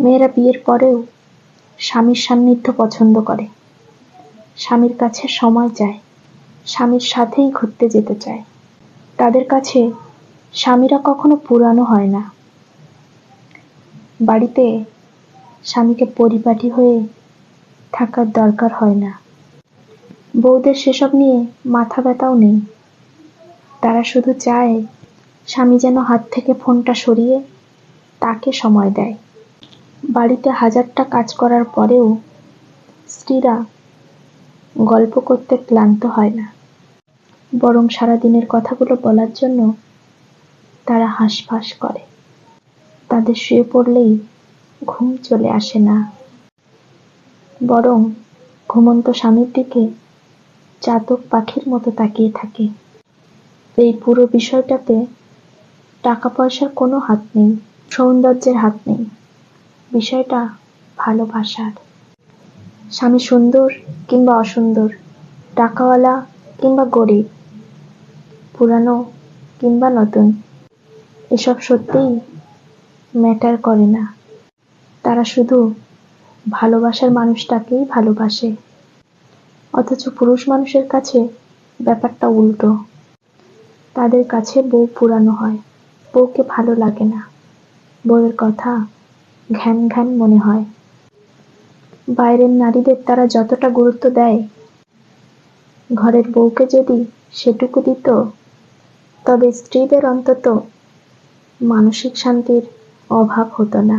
মেয়েরা বিয়ের পরেও স্বামীর সান্নিধ্য পছন্দ করে। স্বামীর কাছে সময় চায় স্বামীর সাথেই ঘুরতে যেতে চায়। তাদের কাছে স্বামীরা কখনো পুরানো হয় না। বাড়িতে স্বামীকে পরিপাটি হয়ে থাকার দরকার হয় না। বউদের সেসব নিয়ে মাথা ব্যথাও নেই। তারা শুধু চায় স্বামী যেন হাত থেকে ফোনটা সরিয়ে তাকে সময় দেয়। বাড়িতে হাজারটা কাজ করার পরেও স্ত্রীরা গল্প করতে ক্লান্ত হয় না। বরং সারাদিনের কথাগুলো বলার জন্য তারা হাঁসফাঁস করে। তাদের শুয়ে পড়লেই ঘুম চলে আসে না। বরং ঘুমন্ত স্বামীর দিকে চাতক পাখির মতো তাকিয়ে থাকে। এই পুরো বিষয়টাতে টাকা পয়সার কোনো হাত নেই, সৌন্দর্যের হাত নেই। বিষয়টা ভালোবাসার। স্বামী সুন্দর কিংবা অসুন্দর, টাকাওয়ালা কিংবা গরিব, পুরানো কিংবা নতুন, এসব সত্যিই ম্যাটার করে না। তারা শুধু ভালোবাসার মানুষটাকেই ভালোবাসে। অথচ পুরুষ মানুষের কাছে ব্যাপারটা উল্টো। তাদের কাছে বউ পুরানো হয়, বউকে ভালো লাগে না। বউয়ের কথা ঘ্যান ঘ্যান মনে হয়। বাইরের নারীদের তারা যতটা গুরুত্ব দেয়, ঘরের বউকে যদি সেটুকু দিত, তবে স্ত্রীদের অন্তত মানসিক শান্তির অভাব হতো না।